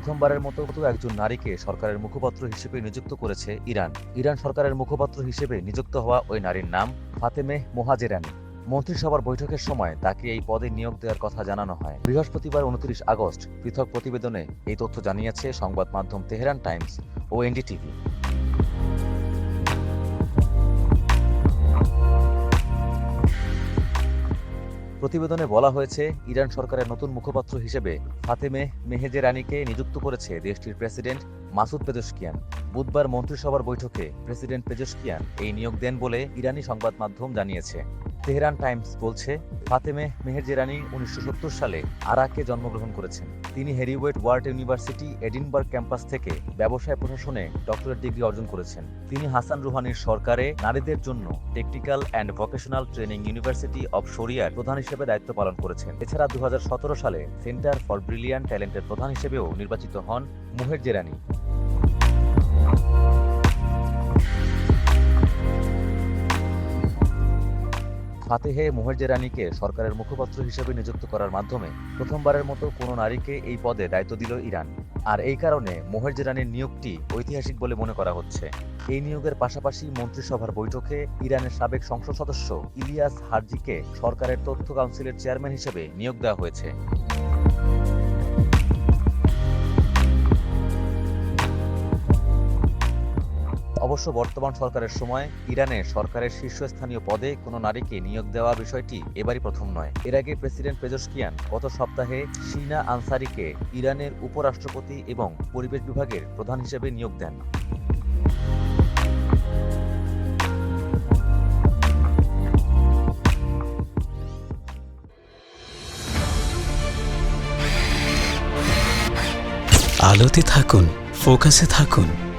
প্রথমবারের মতো একজন নারীকে সরকারের মুখপাত্র হিসেবে নিযুক্ত করেছে ইরান। ইরান সরকারের মুখপাত্র হিসেবে নিযুক্ত হওয়া ওই নারীর নাম ফাতেমেহ মোহাজেরানি। মন্ত্রিসভার বৈঠকের সময় তাকে এই পদে নিয়োগ দেওয়ার কথা জানানো হয়। বৃহস্পতিবার উনত্রিশ আগস্ট পৃথক প্রতিবেদনে এই তথ্য জানিয়েছে সংবাদ মাধ্যম তেহরান টাইমস ও এনডিটিভি। প্রতিবেদনে বলা হয়েছে, ইরান সরকারের নতুন মুখপাত্র হিসেবে ফাতেমে মেহেজে রানীকে নিযুক্ত করেছে দেশটির প্রেসিডেন্ট মাসুদ পেজস্কিয়ান বুধবার মন্ত্রিসভার বৈঠকে প্রেসিডেন্ট পেজস্কিয়ান এই নিয়োগ দেন বলে ইরানি সংবাদ মাধ্যম জানিয়েছে। তেহরান টাইমস বলছে, ফাতেমে মেহেরজেরানি উনিশশো সত্তর সালে আরাকে জন্মগ্রহণ করেছেন। তিনি Heriot Watt world university Edinburgh campus থেকে ব্যবসায় প্রশাসনে ডক্টরেট ডিগ্রি অর্জন করেছেন। তিনি হাসান রুহানির সরকারে নারীদের জন্য technical and vocational training university of শরিয়ার প্রধান হিসেবে দায়িত্ব পালন করেছেন। এছাড়া দু হাজার সতেরো সালে সেন্টার ফর ব্রিলিয়ান ট্যালেন্টের প্রধান হিসেবেও নির্বাচিত হন মুহের জেরানি। ফাতেহে মোহেরজেরানিকে সরকারের মুখপাত্র হিসেবে নিযুক্ত করার মাধ্যমে প্রথমবারের মতো কোনো নারীকে এই পদে দায়িত্ব দিল ইরান। আর এই কারণে মোহেরজেরানির নিয়োগটি ঐতিহাসিক বলে মনে করা হচ্ছে। এই নিয়োগের পাশাপাশি মন্ত্রিসভার বৈঠকে ইরানের সাবেক সংসদ সদস্য ইলিয়াস হারজিকে সরকারের তথ্য কাউন্সিলের চেয়ারম্যান হিসেবে নিয়োগ দেওয়া হয়েছে। অবশ্য বর্তমান সরকারের সময় ইরানে সরকারের শীর্ষস্থানীয় পদে কোনো নারীকে নিয়োগ দেওয়া বিষয়টি এবারই প্রথম নয়। এর আগে প্রেসিডেন্ট পেজস্কিয়ান গত সপ্তাহে শিনা আনসারিকে ইরানের উপরাষ্ট্রপতি এবং পরিবেশ বিভাগের প্রধান হিসেবে নিয়োগ দেন। আলোতে থাকুন, ফোকাসে থাকুন।